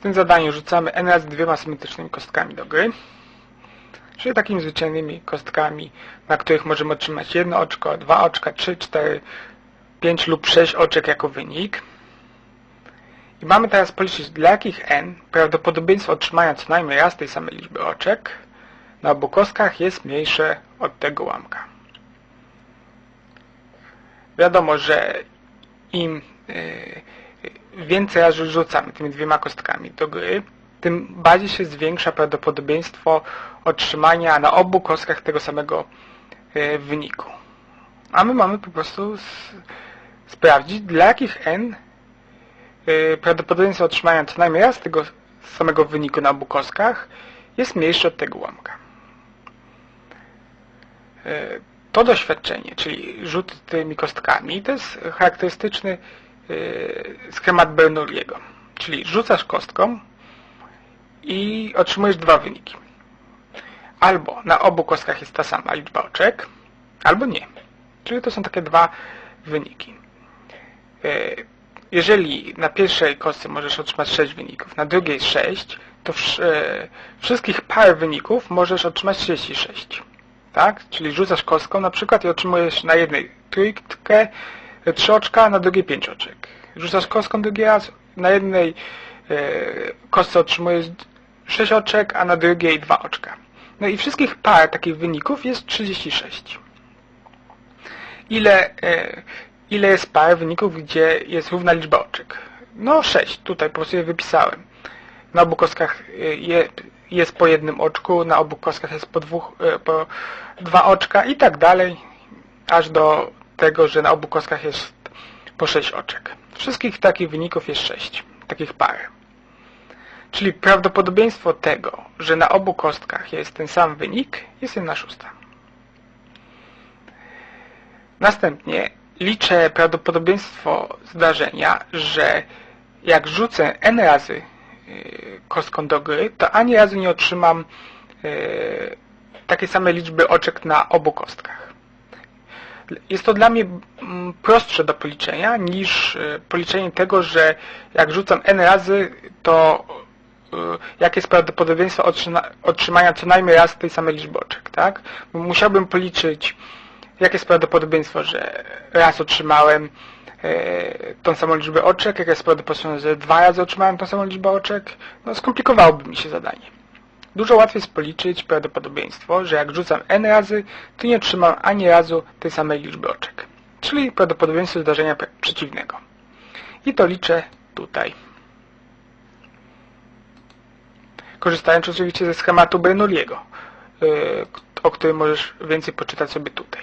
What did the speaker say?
W tym zadaniu rzucamy n razy dwiema symetrycznymi kostkami do gry, czyli takimi zwyczajnymi kostkami, na których możemy otrzymać jedno oczko, dwa oczka, trzy, cztery, pięć lub sześć oczek jako wynik. I mamy teraz policzyć, dla jakich n prawdopodobieństwo otrzymania co najmniej raz tej samej liczby oczek na obu kostkach jest mniejsze od tego ułamka. Wiadomo, że im yy, więcej razy rzucamy tymi dwiema kostkami do gry, tym bardziej się zwiększa prawdopodobieństwo otrzymania na obu kostkach tego samego yy, wyniku. A my mamy po prostu sprawdzić, dla jakich n yy, prawdopodobieństwo otrzymania co najmniej raz tego samego wyniku na obu kostkach jest mniejsze od tego ułamka. Yy, to doświadczenie, czyli rzut tymi kostkami, to jest charakterystyczny schemat Bernoulliego. Czyli rzucasz kostką i otrzymujesz dwa wyniki. Albo na obu kostkach jest ta sama liczba oczek, albo nie. Czyli to są takie dwa wyniki. Yy, jeżeli na pierwszej kostce możesz otrzymać 6 wyników, na drugiej 6, to yy, wszystkich par wyników możesz otrzymać 36 tak? Czyli rzucasz kostką na przykład i otrzymujesz na jednej trójkę, trzy oczka, na drugiej pięć oczek. Rzucasz kostką drugi raz, na jednej e, kostce otrzymujesz sześć oczek, a na drugiej dwa oczka. No i wszystkich par takich wyników jest 36. Ile, e, ile jest par wyników, gdzie jest równa liczba oczek? No 6, tutaj po prostu je wypisałem. Na obu kostkach je, jest po jednym oczku, na obu kostkach jest po, dwóch, po dwa oczka i tak dalej, aż do tego, że na obu kostkach jest po sześć oczek. Wszystkich takich wyników jest sześć, takich par. Czyli prawdopodobieństwo tego, że na obu kostkach jest ten sam wynik, jest 1 szósta. Następnie liczę prawdopodobieństwo zdarzenia, że jak rzucę n razy kostką do gry, to ani razu nie otrzymam takiej samej liczby oczek na obu kostkach. Jest to dla mnie prostsze do policzenia niż policzenie tego, że jak rzucam n razy, to jakie jest prawdopodobieństwo otrzymania co najmniej raz tej samej liczby oczek, tak? Musiałbym policzyć, jakie jest prawdopodobieństwo, że raz otrzymałem tą samą liczbę oczek, jak jest prawdopodobieństwo, że dwa razy otrzymałem tą samą liczbę oczek, no skomplikowałoby mi się zadanie. Dużo łatwiej jest policzyć prawdopodobieństwo, że jak rzucam n razy, to nie otrzymam ani razu tej samej liczby oczek. Czyli prawdopodobieństwo zdarzenia przeciwnego. I to liczę tutaj. Korzystając oczywiście ze schematu Bernoulliego, o którym możesz więcej poczytać sobie tutaj.